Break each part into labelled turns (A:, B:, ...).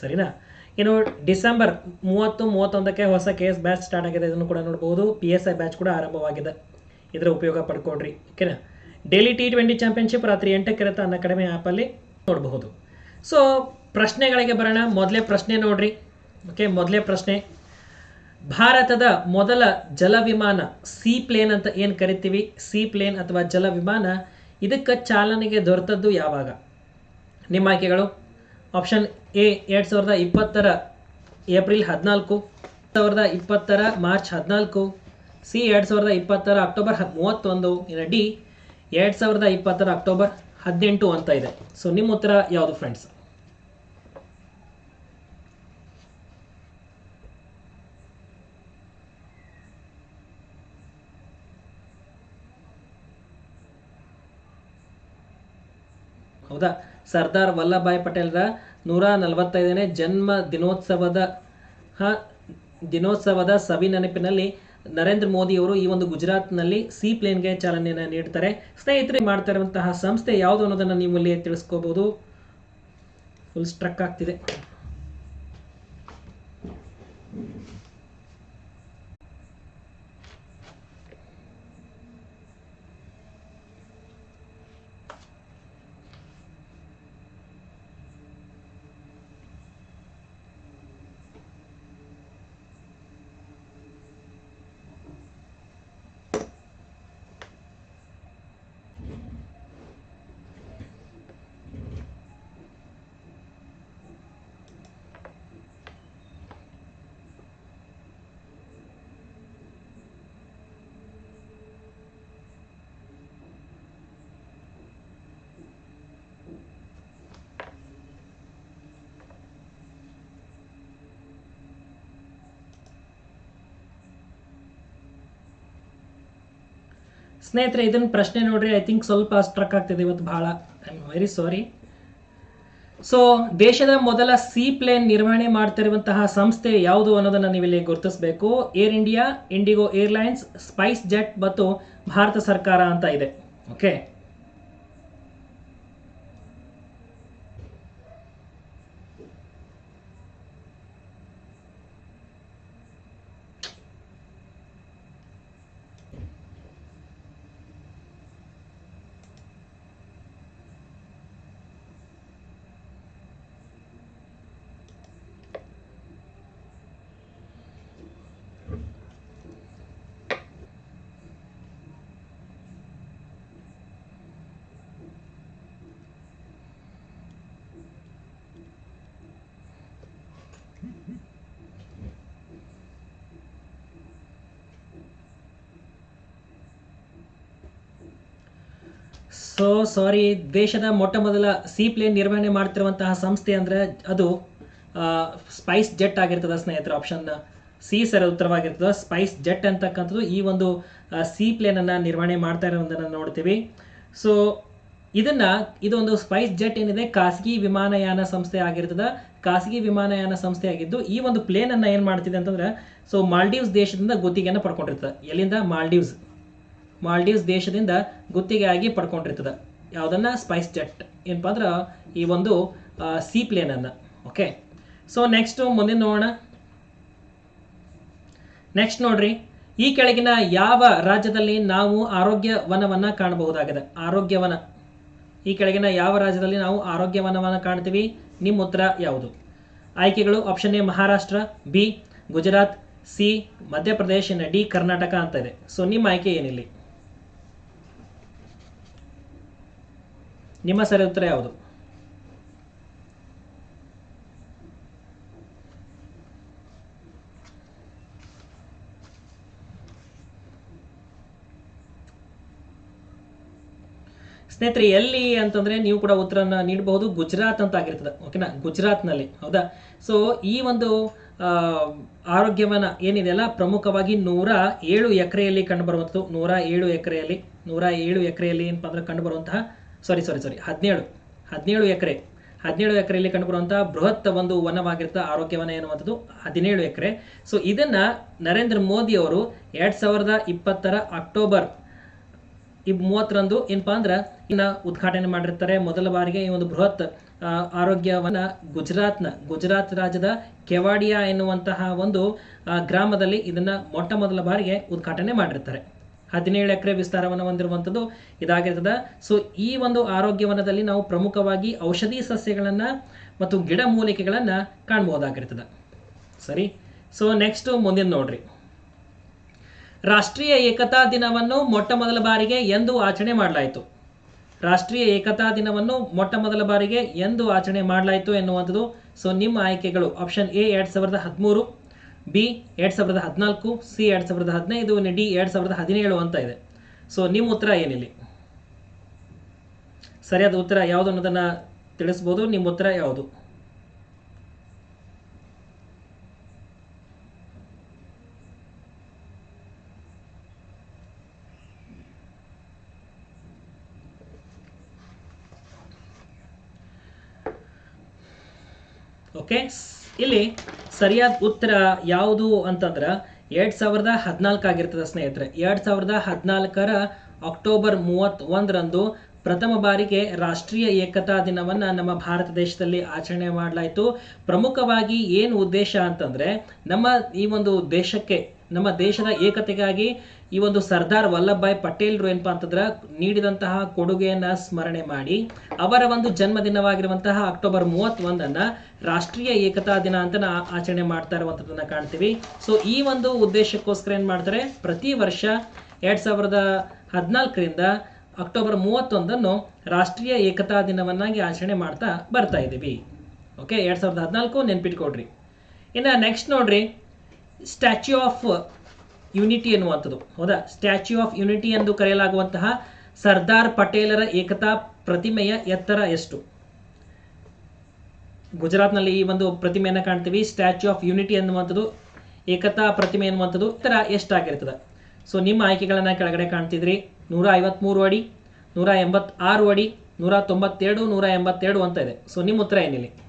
A: ಸರಿನಾ? ಇನ್ನು ಡಿಸೆಂಬರ್ ಮೂವತ್ತು, ಮೂವತ್ತೊಂದಕ್ಕೆ ಹೊಸ ಕೆ ಎಸ್ ಬ್ಯಾಚ್ ಸ್ಟಾರ್ಟ್ ಆಗಿದೆ. ಇದನ್ನು ಕೂಡ ನೋಡ್ಬೋದು. ಪಿ ಎಸ್ ಐ ಬ್ಯಾಚ್ ಕೂಡ ಆರಂಭವಾಗಿದೆ. ಇದರ ಉಪಯೋಗ ಪಡ್ಕೊಡ್ರಿ, ಓಕೆನಾ? ಡೈಲಿ ಟಿ ಟ್ವೆಂಟಿ ಚಾಂಪಿಯನ್ಶಿಪ್ ರಾತ್ರಿ ಎಂಟಕ್ಕೆ ಇರುತ್ತೆ. ಅನ್ನ ಕಡಿಮೆ ಆ್ಯಪಲ್ಲಿ ನೋಡಬಹುದು. ಸೊ ಪ್ರಶ್ನೆಗಳಿಗೆ ಬರೋಣ. ಮೊದಲೇ ಪ್ರಶ್ನೆ ನೋಡ್ರಿ, ಓಕೆ? ಮೊದಲೇ ಪ್ರಶ್ನೆ. ಭಾರತದ ಮೊದಲ ಜಲ ವಿಮಾನ ಸಿ ಪ್ಲೇನ್ ಅಂತ ಏನು ಕರಿತೀವಿ? ಸಿ ಪ್ಲೇನ್ ಅಥವಾ ಜಲ ವಿಮಾನ? ಇದಕ್ಕೆ ಚಾಲನೆಗೆ ದೊರೆತದ್ದು ಯಾವಾಗ? ನಿಮ್ಮ ಆಯ್ಕೆಗಳು? ಆಪ್ಷನ್ ಎ ಎರಡು ಸಾವಿರದ ಇಪ್ಪತ್ತರ ಏಪ್ರಿಲ್ ಹದಿನಾಲ್ಕು ಸಾವಿರದ ಇಪ್ಪತ್ತರ ಮಾರ್ಚ್ ಹದಿನಾಲ್ಕು, ಸಿ ಎರಡು ಸಾವಿರದ ಇಪ್ಪತ್ತರ ಅಕ್ಟೋಬರ್ ಹ ಮೂವತ್ತೊಂದು, ಇನ್ನು ಡಿ ಎರಡು ಸಾವಿರದ ಇಪ್ಪತ್ತರ ಅಕ್ಟೋಬರ್ ಹದಿನೆಂಟು ಅಂತ ಇದೆ. ಸೊ ನಿಮ್ಮ ಉತ್ತರ ಯಾವುದು ಫ್ರೆಂಡ್ಸ್ ಹೌದಾ? ಸರ್ದಾರ್ ವಲ್ಲಭಾಯಿ ಪಟೇಲ್ರ ನೂರ ನಲವತ್ತೈದನೇ ಜನ್ಮ ದಿನೋತ್ಸವದ ದಿನೋತ್ಸವದ ಸವಿ ನೆನಪಿನಲ್ಲಿ ನರೇಂದ್ರ ಮೋದಿಯವರು ಈ ಒಂದು ಗುಜರಾತ್ನಲ್ಲಿ ಸಿ ಪ್ಲೇನ್ಗೆ ಚಾಲನೆಯನ್ನು ನೀಡ್ತಾರೆ. ಸ್ನೇಹಿತರೆ ಮಾಡ್ತಾ ಇರುವಂತಹ ಸಂಸ್ಥೆ ಯಾವುದು ಅನ್ನೋದನ್ನು ನೀವು ಇಲ್ಲಿ ತಿಳಿಸ್ಕೋಬಹುದು ಫುಲ್ ಸ್ಟ್ರಕ್ ಆಗ್ತಿದೆ. ಸ್ನೇಹಿತರೆ ಇದನ್ನ ಪ್ರಶ್ನೆ ನೋಡ್ರಿ ಐ ಥಿಂಕ್ ಸ್ವಲ್ಪ ಸ್ಟ್ರಕ್ ಆಗ್ತಿದೆ ಇವತ್ತು ಬಹಳ I am very sorry so ದೇಶದ ಮೊದಲ ಸಿ ಪ್ಲೇನ್ ನಿರ್ವಹಣೆ ಮಾಡ್ತಿರುವಂತಹ ಸಂಸ್ಥೆ ಯಾವುದು ಅನ್ನೋದನ್ನ ನೀವಿಲ್ಲಿ ಗುರುತಿಸಬೇಕು. Air India IndiGo airlines SpiceJet ಮತ್ತು ಭಾರತ ಸರ್ಕಾರ ಅಂತ ಇದೆ. ಓಕೆ ಸೊ ಸಾರಿ ದೇಶದ ಮೊಟ್ಟ ಮೊದಲ ಸಿ ಪ್ಲೇನ್ ನಿರ್ವಹಣೆ ಮಾಡ್ತಿರುವಂತಹ ಸಂಸ್ಥೆ ಅಂದ್ರೆ ಅದು ಸ್ಪೈಸ್ ಜೆಟ್ ಆಗಿರ್ತದ ಸ್ನೇಹಿತರ ಆಪ್ಷನ್ ಸಿ ಸರ್ ಉತ್ತರವಾಗಿರ್ತದೆ ಸ್ಪೈಸ್ ಜೆಟ್ ಅಂತಕ್ಕಂಥದ್ದು ಈ ಒಂದು ಸಿ ಪ್ಲೇನ್ ಅನ್ನ ನಿರ್ವಹಣೆ ಮಾಡ್ತಾ ಇರೋದನ್ನ ನೋಡ್ತೀವಿ. ಸೊ ಇದನ್ನ ಇದೊಂದು ಸ್ಪೈಸ್ ಜೆಟ್ ಏನಿದೆ, ಖಾಸಗಿ ವಿಮಾನಯಾನ ಸಂಸ್ಥೆ ಆಗಿರ್ತದ. ಖಾಸಗಿ ವಿಮಾನಯಾನ ಸಂಸ್ಥೆ ಆಗಿದ್ದು, ಈ ಒಂದು ಪ್ಲೇನ್ ಅನ್ನ ಏನ್ ಮಾಡ್ತಿದೆ ಅಂತಂದ್ರೆ ಸೊ ಮಾಲ್ಡೀವ್ಸ್ ದೇಶದಿಂದ ಗುತ್ತಿಗೆಯನ್ನು ಪಡ್ಕೊಂಡಿರ್ತದೆ. ಎಲ್ಲಿಂದ? ಮಾಲ್ಡೀವ್ಸ್ ಮಾಲ್ಡೀವ್ಸ್ ದೇಶದಿಂದ ಗುತ್ತಿಗೆಯಾಗಿ ಪಡ್ಕೊಂಡಿರ್ತದೆ. ಯಾವುದನ್ನ? SpiceJet. ಏನಪ್ಪ ಅಂದ್ರೆ ಈ ಒಂದು ಸಿ ಪ್ಲೇನನ್ನು ಓಕೆ? ಸೊ ನೆಕ್ಸ್ಟ್ ಮುಂದಿನ ನೋಡೋಣ. ನೆಕ್ಸ್ಟ್ ನೋಡ್ರಿ. ಈ ಕೆಳಗಿನ ಯಾವ ರಾಜ್ಯದಲ್ಲಿ ನಾವು ಆರೋಗ್ಯ ವನವನ್ನು ಕಾಣಬಹುದಾಗಿದೆ? ಆರೋಗ್ಯವನ. ಈ ಕೆಳಗಿನ ಯಾವ ರಾಜ್ಯದಲ್ಲಿ ನಾವು ಆರೋಗ್ಯ ವನವನ್ನು ಕಾಣ್ತೀವಿ? ನಿಮ್ಮ ಉತ್ತರ ಯಾವುದು? ಆಯ್ಕೆಗಳು option A, Maharashtra, B, Gujarat, C, Madhya Pradesh, D, Karnataka ಅಂತ ಇದೆ. ಸೊ ನಿಮ್ಮ ಆಯ್ಕೆ ಏನಿಲ್ಲಿ? ನಿಮ್ಮ ಸರಿ ಉತ್ತರ ಯಾವುದು? ಸ್ನೇಹಿತರೆ, ಎಲ್ಲಿ ಅಂತಂದ್ರೆ ನೀವು ಕೂಡ ಉತ್ತರನ ನೀಡಬಹುದು. ಗುಜರಾತ್ ಅಂತ ಆಗಿರ್ತದೆ. ಓಕೆನಾ ಗುಜರಾತ್ನಲ್ಲಿ. ಹೌದಾ? ಸೊ ಈ ಒಂದು ಆರೋಗ್ಯವನ ಏನಿದೆಯಲ್ಲ ಪ್ರಮುಖವಾಗಿ ನೂರ ಏಳು ಎಕರೆಯಲ್ಲಿ ಕಂಡುಬರುವಂಥದ್ದು ನೂರ ಏಳು ಎಕರೆಯಲ್ಲಿ, ನೂರ ಏಳು ಎಕರೆಯಲ್ಲಿ ಏನಪ್ಪ ಅಂದ್ರೆ ಕಂಡುಬರುವಂತಹ ಸಾರಿ ಸಾರಿ ಸಾರಿ ಹದಿನೇಳು. ಹದಿನೇಳು ಎಕರೆ. ಹದಿನೇಳು ಎಕರೆಯಲ್ಲಿ ಕಂಡುಬರುವಂತಹ ಬೃಹತ್ ಒಂದು ವನವಾಗಿರುತ್ತೆ ಆರೋಗ್ಯವನ ಎನ್ನುವಂಥದ್ದು ಹದಿನೇಳು ಎಕರೆ. ಸೊ ಇದನ್ನ ನರೇಂದ್ರ ಮೋದಿ ಅವರು ಎರಡ್ ಸಾವಿರದ ಇಪ್ಪತ್ತರ ಅಕ್ಟೋಬರ್ ಮೂವತ್ತರಂದು ಏನಪ್ಪಾ ಅಂದ್ರೆ ಇನ್ನ ಉದ್ಘಾಟನೆ ಮಾಡಿರ್ತಾರೆ. ಮೊದಲ ಬಾರಿಗೆ ಈ ಒಂದು ಬೃಹತ್ ಆರೋಗ್ಯವನ ಗುಜರಾತ್ನ, ಗುಜರಾತ್ ರಾಜ್ಯದ ಕೆವಾಡಿಯಾ ಎನ್ನುವಂತಹ ಒಂದು ಗ್ರಾಮದಲ್ಲಿ ಇದನ್ನ ಮೊಟ್ಟ ಮೊದಲ ಬಾರಿಗೆ ಉದ್ಘಾಟನೆ ಮಾಡಿರ್ತಾರೆ. ಹದಿನೇಳು ಎಕರೆ ವಿಸ್ತಾರವನ್ನು ಹೊಂದಿರುವಂಥದ್ದು ಇದಾಗಿರ್ತದೆ. ಸೊ ಈ ಒಂದು ಆರೋಗ್ಯವನದಲ್ಲಿ ನಾವು ಪ್ರಮುಖವಾಗಿ ಔಷಧಿ ಸಸ್ಯಗಳನ್ನು ಮತ್ತು ಗಿಡಮೂಲಿಕೆಗಳನ್ನ ಕಾಣಬಹುದಾಗಿರ್ತದೆ ಸರಿ? ಸೊ ನೆಕ್ಸ್ಟ್ ಮುಂದಿನ ನೋಡ್ರಿ. ರಾಷ್ಟ್ರೀಯ ಏಕತಾ ದಿನವನ್ನು ಮೊಟ್ಟ ಮೊದಲ ಬಾರಿಗೆ ಎಂದು ಆಚರಣೆ ಮಾಡಲಾಯಿತು. ರಾಷ್ಟ್ರೀಯ ಏಕತಾ ದಿನವನ್ನು ಮೊಟ್ಟ ಮೊದಲ ಬಾರಿಗೆ ಎಂದು ಆಚರಣೆ ಮಾಡಲಾಯಿತು ಎನ್ನುವಂಥದ್ದು. ಸೊ ನಿಮ್ಮ ಆಯ್ಕೆಗಳು ಆಪ್ಷನ್ ಎ ಎರಡ್ ಸಾವಿರದ ಹದಿಮೂರು ಬಿ ಎರಡು ಸಾವಿರದ ಹದಿನಾಲ್ಕು, ಸಿ ಎರಡು ಸಾವಿರದ ಹದಿನೈದು ಡಿ ಎರಡು ಸಾವಿರದ ಹದಿನೇಳು ಅಂತ ಇದೆ. ಸೊ ನಿಮ್ಮ ಉತ್ತರ ಏನಿಲ್ಲಿ? ಸರಿಯಾದ ಉತ್ತರ ಯಾವುದು ಅನ್ನೋದನ್ನ ತಿಳಿಸ್ಬೋದು, ನಿಮ್ಮ ಉತ್ತರ ಯಾವುದು? ಓಕೆ ಇಲ್ಲಿ ಸರಿಯಾದ ಉತ್ತರ ಯಾವುದು ಅಂತಂದ್ರ ಎರಡ್ ಸಾವಿರದ ಹದಿನಾಲ್ಕು ಆಗಿರ್ತದೆ ಸ್ನೇಹಿತರೆ. ಎರಡ್ ಸಾವಿರದ ಹದಿನಾಲ್ಕರ ಅಕ್ಟೋಬರ್ ಮೂವತ್ತ್ ಒಂದರಂದು ಪ್ರಥಮ ಬಾರಿಗೆ ರಾಷ್ಟ್ರೀಯ ಏಕತಾ ದಿನವನ್ನ ನಮ್ಮ ಭಾರತ ದೇಶದಲ್ಲಿ ಆಚರಣೆ ಮಾಡಲಾಯಿತು. ಪ್ರಮುಖವಾಗಿ ಏನು ಉದ್ದೇಶ ಅಂತಂದ್ರೆ ನಮ್ಮ ಈ ಒಂದು ದೇಶಕ್ಕೆ, ನಮ್ಮ ದೇಶದ ಏಕತೆಗಾಗಿ ಈ ಒಂದು ಸರ್ದಾರ್ ವಲ್ಲಭಭಾಯ್ ಪಟೇಲ್ರು ಏನಪ್ಪಾ ಅಂತಂದ್ರೆ ನೀಡಿದಂತಹ ಕೊಡುಗೆಯನ್ನ ಸ್ಮರಣೆ ಮಾಡಿ, ಅವರ ಒಂದು ಜನ್ಮದಿನವಾಗಿರುವಂತಹ ಅಕ್ಟೋಬರ್ ಮೂವತ್ತೊಂದನ್ನು ರಾಷ್ಟ್ರೀಯ ಏಕತಾ ದಿನ ಅಂತ ಆಚರಣೆ ಮಾಡ್ತಾ ಇರುವಂತದನ್ನ ಕಾಣ್ತೀವಿ. ಸೊ ಈ ಒಂದು ಉದ್ದೇಶಕ್ಕೋಸ್ಕರ ಏನ್ ಮಾಡ್ತಾರೆ? ಪ್ರತಿ ವರ್ಷ ಎರಡ್ ಸಾವಿರದ ಹದಿನಾಲ್ಕರಿಂದ ಅಕ್ಟೋಬರ್ ಮೂವತ್ತೊಂದನ್ನು ರಾಷ್ಟ್ರೀಯ ಏಕತಾ ದಿನವನ್ನಾಗಿ ಆಚರಣೆ ಮಾಡ್ತಾ ಬರ್ತಾ ಇದ್ದೀವಿ. ಓಕೆ ಎರಡ್ ಸಾವಿರದ ಹದಿನಾಲ್ಕು ನೆನ್ಪಿಟ್ಕೊಡ್ರಿ ಇನ್ನು ನೆಕ್ಸ್ಟ್ ನೋಡ್ರಿ ಸ್ಟ್ಯಾಚ್ಯೂ ಆಫ್ ಯುನಿಟಿ ಎನ್ನುವಂಥದ್ದು. ಹೌದಾ? ಸ್ಟ್ಯಾಚ್ಯೂ ಆಫ್ ಯುನಿಟಿ ಎಂದು ಕರೆಯಲಾಗುವಂತಹ ಸರ್ದಾರ್ ಪಟೇಲರ ಏಕತಾ ಪ್ರತಿಮೆಯ ಎತ್ತರ ಎಷ್ಟು? ಗುಜರಾತ್ನಲ್ಲಿ ಈ ಒಂದು ಪ್ರತಿಮೆಯನ್ನು ಕಾಣ್ತೀವಿ. ಸ್ಟ್ಯಾಚ್ಯೂ ಆಫ್ ಯುನಿಟಿ ಎನ್ನುವಂಥದ್ದು, ಏಕತಾ ಪ್ರತಿಮೆ ಎನ್ನುವಂಥದ್ದು ಎತ್ತರ ಎಷ್ಟಾಗಿರ್ತದೆ. ಸೊ ನಿಮ್ಮ ಆಯ್ಕೆಗಳನ್ನು ಕೆಳಗಡೆ ಕಾಣ್ತಿದ್ರಿ. ನೂರ ಐವತ್ಮೂರು ಅಡಿ, ನೂರ ಎಂಬತ್ತಾರು ಅಡಿ, ನೂರ ತೊಂಬತ್ತೆರಡು, ನೂರ ಎಂಬತ್ತೆರಡು ಅಂತ ಇದೆ. ಸೊ ನಿಮ್ಮ ಉತ್ತರ ಏನಿಲ್ಲಿ?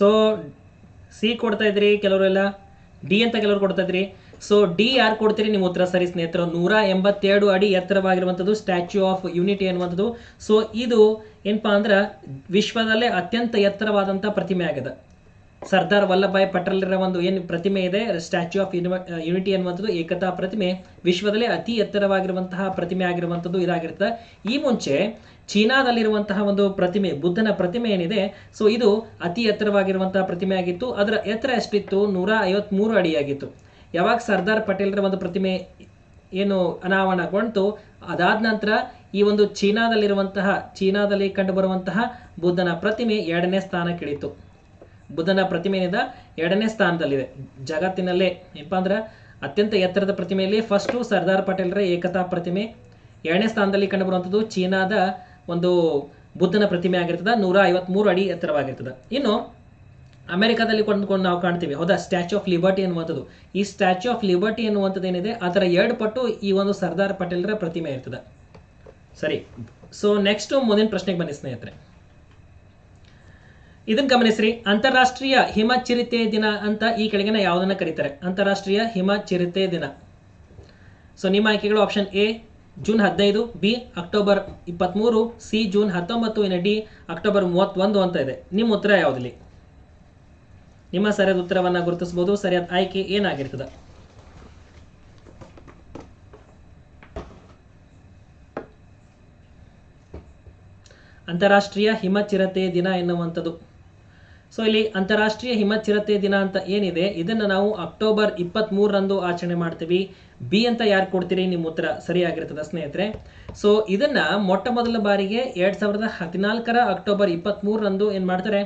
A: ಸೊ ಸಿ ಕೊಡ್ತಾ ಇದ್ರಿ ಕೆಲವರೆಲ್ಲ ಡಿ ಅಂತ ಕೆಲವರು ಕೊಡ್ತಾ ಇದ್ರಿ. ಸೊ ಡಿ ಯಾರು ಕೊಡ್ತೀರಿ? ನಿಮ್ಮ ಉತ್ತರ ಸರಿ ಸ್ನೇಹಿತರು, ನೂರ ಎಂಬತ್ತೆರಡು ಅಡಿ ಎತ್ತರವಾಗಿರುವಂಥದ್ದು ಸ್ಟ್ಯಾಚ್ಯೂ ಆಫ್ ಯೂನಿಟಿ ಅನ್ನುವಂಥದ್ದು ಸೊ ಇದು ಏನಪ್ಪಾ ಅಂದ್ರೆ ವಿಶ್ವದಲ್ಲೇ ಅತ್ಯಂತ ಎತ್ತರವಾದಂಥ ಪ್ರತಿಮೆ ಆಗಿದೆ ಸರ್ದಾರ್ ವಲ್ಲಭಾಯ್ ರ ಒಂದು ಏನು ಪ್ರತಿಮೆ ಇದೆ ಸ್ಟ್ಯಾಚ್ಯೂ ಆಫ್ ಯೂನಿಟಿ ಅನ್ನುವಂಥದ್ದು ಏಕತಾ ಪ್ರತಿಮೆ. ವಿಶ್ವದಲ್ಲೇ ಅತಿ ಎತ್ತರವಾಗಿರುವಂತಹ ಪ್ರತಿಮೆ ಆಗಿರುವಂಥದ್ದು ಇದಾಗಿರ್ತದೆ. ಈ ಮುಂಚೆ ಚೀನಾದಲ್ಲಿರುವಂತಹ ಒಂದು ಪ್ರತಿಮೆ, ಬುದ್ಧನ ಪ್ರತಿಮೆ ಏನಿದೆ ಸೊ ಇದು ಅತಿ ಎತ್ತರವಾಗಿರುವಂತಹ ಪ್ರತಿಮೆ ಆಗಿತ್ತು. ಅದರ ಎತ್ತರ ಎಷ್ಟಿತ್ತು? ನೂರ ಐವತ್ಮೂರು ಅಡಿಯಾಗಿತ್ತು ಯಾವಾಗ ಸರ್ದಾರ್ ಪಟೇಲರ ಒಂದು ಪ್ರತಿಮೆ ಏನು ಅನಾವರಣಗೊಂಡು ಅದಾದ ನಂತರ ಈ ಒಂದು ಚೀನಾದಲ್ಲಿರುವಂತಹ, ಚೀನಾದಲ್ಲಿ ಕಂಡುಬರುವಂತಹ ಬುದ್ಧನ ಪ್ರತಿಮೆ ಎರಡನೇ ಸ್ಥಾನಕ್ಕಿಳಿತು ಬುದ್ಧನ ಪ್ರತಿಮೆ ಪ್ರತಿಮೆಯಿಂದ ಎರಡನೇ ಸ್ಥಾನದಲ್ಲಿದೆ. ಜಗತ್ತಿನಲ್ಲೇ, ಏನಪ್ಪ ಅಂದ್ರೆ ಅತ್ಯಂತ ಎತ್ತರದ ಪ್ರತಿಮೆಯಲ್ಲಿ ಫಸ್ಟು ಸರ್ದಾರ್ ಪಟೇಲ್ರ ಏಕತಾ ಪ್ರತಿಮೆ. ಎರಡನೇ ಸ್ಥಾನದಲ್ಲಿ ಕಂಡುಬರುವಂಥದ್ದು ಚೀನಾದ ಒಂದು ಬುದ್ಧನ ಪ್ರತಿಮೆ ಆಗಿರ್ತದೆ. ನೂರ ಐವತ್ಮೂರು ಅಡಿ ಎತ್ತರವಾಗಿರ್ತದೆ. ಇನ್ನು ಅಮೆರಿಕಾದಲ್ಲಿ ಕೊಂಡ್ಕೊಂಡು ನಾವು ಕಾಣ್ತೀವಿ. ಹೌದಾ? ಸ್ಟ್ಯಾಚ್ಯೂ ಆಫ್ ಲಿಬರ್ಟಿ ಎನ್ನುವಂಥದ್ದು. ಈ ಸ್ಟ್ಯಾಚ್ಯೂ ಆಫ್ ಲಿಬರ್ಟಿ ಎನ್ನುವಂಥದ್ದು ಏನಿದೆ? ಅದರ ಎರಡು ಪಟ್ಟು ಈ ಒಂದು ಸರ್ದಾರ್ ಪಟೇಲ್ರ ಪ್ರತಿಮೆ ಇರ್ತದೆ. ಸರಿ. ಸೊ ನೆಕ್ಸ್ಟ್ ಮುಂದಿನ ಪ್ರಶ್ನೆಗೆ ಬನ್ನಿ ಸ್ನೇಹಿತರೆ. ಇದನ್ನ ಗಮನಿಸ್ರಿ, ಅಂತಾರಾಷ್ಟ್ರೀಯ ಹಿಮ ಚಿರತೆ ದಿನ ಅಂತ ಈ ಕೆಳಗಿನ ಯಾವುದನ್ನ ಕರೀತಾರೆ? ಅಂತಾರಾಷ್ಟ್ರೀಯ ಹಿಮ ಚಿರತೆ ದಿನ. ಸೊ ನಿಮ್ಮ ಆಯ್ಕೆಗಳು ಆಪ್ಷನ್ ಎ ಜೂನ್ ಹದಿನೈದು ಬಿ ಅಕ್ಟೋಬರ್ ಇಪ್ಪತ್ತ್ಮೂರು ಸಿ ಜೂನ್ ಹತ್ತೊಂಬತ್ತು, ಇನ್ನು ಡಿ ಅಕ್ಟೋಬರ್ ಮೂವತ್ತೊಂದು ಅಂತ ಇದೆ. ನಿಮ್ಮ ಉತ್ತರ ಯಾವುದಿಲ್ಲಿ ನಿಮ್ಮ ಸರಿಯಾದ ಉತ್ತರವನ್ನ ಗುರುತಿಸಬಹುದು ಸರಿಯಾದ ಆಯ್ಕೆ ಏನಾಗಿರ್ತದೆ? ಅಂತಾರಾಷ್ಟ್ರೀಯ ಹಿಮ ಚಿರತೆ ದಿನ ಎನ್ನುವಂಥದ್ದು. ಸೊ ಇಲ್ಲಿ ಅಂತಾರಾಷ್ಟ್ರೀಯ ಹಿಮ ಚಿರತೆ ದಿನ ಅಂತ ಏನಿದೆ, ಇದನ್ನ ನಾವು ಅಕ್ಟೋಬರ್ ಇಪ್ಪತ್ತ್ ಮೂರರಂದು ಆಚರಣೆ ಮಾಡ್ತೀವಿ. ಬಿ ಅಂತ ಯಾರು ಕೊಡ್ತೀರಿ ನಿಮ್ಮ ಉತ್ತರ ಸರಿಯಾಗಿರ್ತದೆ ಸ್ನೇಹಿತರೆ? ಸೊ ಇದನ್ನ ಮೊಟ್ಟ ಮೊದಲ ಬಾರಿಗೆ ಎರಡ್ ಸಾವಿರದ ಹದಿನಾಲ್ಕರ ಅಕ್ಟೋಬರ್ ಇಪ್ಪತ್ತ್ ಮೂರರಂದು ಏನ್ ಮಾಡ್ತಾರೆ?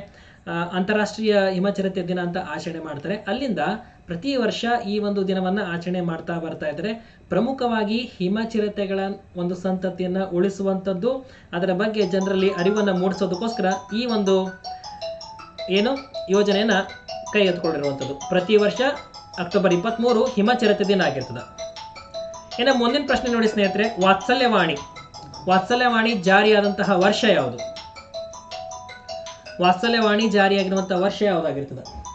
A: ಅಂತಾರಾಷ್ಟ್ರೀಯ ಹಿಮಚಿರತೆ ದಿನ ಅಂತ ಆಚರಣೆ ಮಾಡ್ತಾರೆ. ಅಲ್ಲಿಂದ ಪ್ರತಿ ವರ್ಷ ಈ ಒಂದು ದಿನವನ್ನ ಆಚರಣೆ ಮಾಡ್ತಾ ಬರ್ತಾ ಇದ್ದಾರೆ. ಪ್ರಮುಖವಾಗಿ ಹಿಮಚಿರತೆಗಳ ಒಂದು ಸಂತತಿಯನ್ನ ಉಳಿಸುವಂಥದ್ದು ಅದರ ಬಗ್ಗೆ ಜನರಲ್ಲಿ ಅರಿವನ್ನ ಮೂಡಿಸೋದಕ್ಕೋಸ್ಕರ ಈ ಒಂದು ಏನು? ಯೋಜನೆಯನ್ನ ಕೈ ಪ್ರತಿ ವರ್ಷ ಅಕ್ಟೋಬರ್ ಇಪ್ಪತ್ತ್ಮೂರು ಹಿಮಚರಿತ ದಿನ ಆಗಿರ್ತದೆ. ಇನ್ನು ಮುಂದಿನ ಪ್ರಶ್ನೆ ನೋಡಿ ಸ್ನೇಹಿತರೆ, ವಾತ್ಸಲ್ಯವಾಣಿ. ವಾತ್ಸಲ್ಯವಾಣಿ ಜಾರಿಯಾದಂತಹ ವರ್ಷ ಯಾವುದು? ವಾತ್ಸಲ್ಯವಾಣಿ ಜಾರಿಯಾಗಿರುವಂತಹ ವರ್ಷ ಯಾವುದಾಗಿರ್ತದೆ?